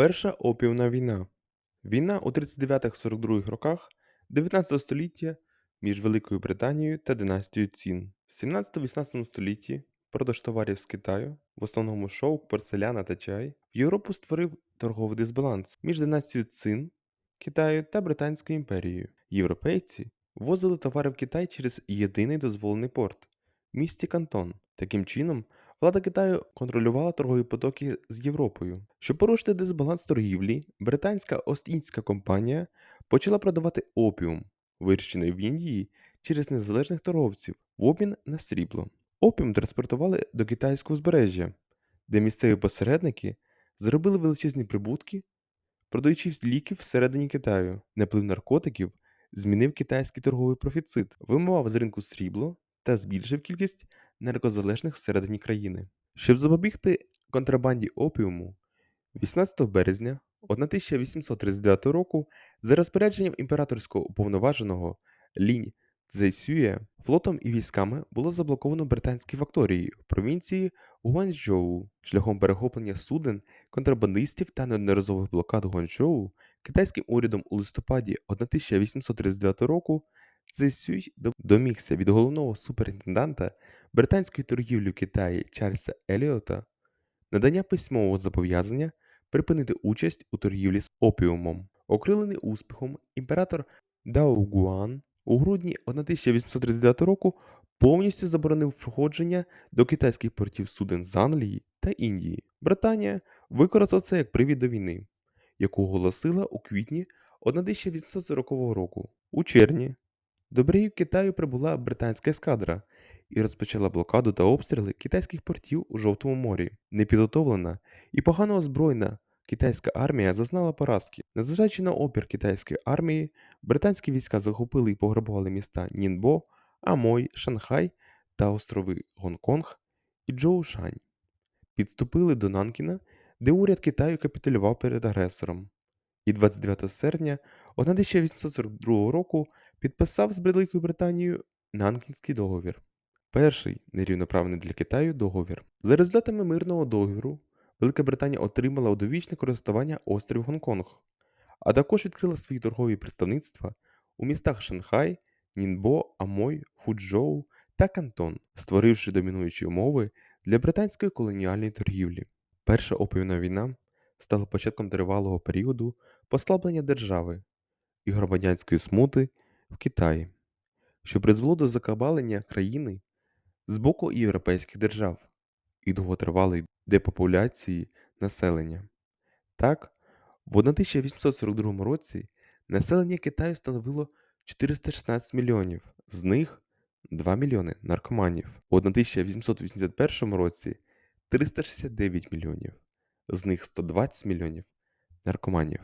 Перша опіумна війна. Війна у 39-42 роках 19 століття між Великою Британією та династією Цін. В 17-18 столітті продаж товарів з Китаю, в основному шовк, порцеляна та чай, в Європу створив торговий дисбаланс між династією Цин Китаю та Британською імперією. Європейці ввозили товари в Китай через єдиний дозволений порт місті Кантон. Таким чином, влада Китаю контролювала торгові потоки з Європою. Щоб порушити дисбаланс торгівлі, британська Ост-Індська компанія почала продавати опіум, вирощений в Індії через незалежних торговців в обмін на срібло. Опіум транспортували до китайського узбережжя, де місцеві посередники заробили величезні прибутки, продаючи ліки всередині Китаю. Наплив наркотиків змінив китайський торговий профіцит, вимивав з ринку срібло та збільшив кількість наркозалежних всередині країни. Щоб запобігти контрабанді опіуму, 18 березня 1839 року за розпорядженням імператорського уповноваженого Лінь Цзейсює флотом і військами було заблоковано британські факторії в провінції Гуанчжоу. Шляхом перехоплення суден, контрабандистів та неодноразових блокад Гуанчжоу китайським урядом у листопаді 1839 року Цзейсюй домігся від головного суперінтенданта британської торгівлі в Китаї Чарльза Еліота надання письмового зобов'язання припинити участь у торгівлі з опіумом. Окрилений успіхом, імператор Дао Гуан у грудні 1839 року повністю заборонив проходження до китайських портів суден з Англії та Індії. Британія використала це як привід до війни, яку оголосила у квітні 1840 року. У червні до берегів Китаю прибула британська ескадра і розпочала блокаду та обстріли китайських портів у Жовтому морі. Непідготовлена і погано озброєна китайська армія зазнала поразки. Незважаючи на опір китайської армії, британські війська захопили і пограбували міста Нінбо, Амой, Шанхай та острови Гонконг і Джоушань. Підступили до Нанкіна, де уряд Китаю капітулював перед агресором. І 29 серпня 1842 року підписав з Великою Британією Нанкінський договір. Перший нерівноправний для Китаю договір. За результатами мирного договору Велика Британія отримала у довічне користування острів Гонконг, а також відкрила свої торгові представництва у містах Шанхай, Нінбо, Амой, Фуджоу та Кантон, створивши домінуючі умови для британської колоніальної торгівлі. Перша опіумна війна стала початком тривалого періоду послаблення держави і громадянської смути в Китаї, що призвело до закабалення країни з боку європейських держав і довготривалої депопуляції населення. Так, в 1842 році населення Китаю становило 416 мільйонів, з них 2 мільйони наркоманів. У 1881 році 369 мільйонів, з них 120 мільйонів наркоманів.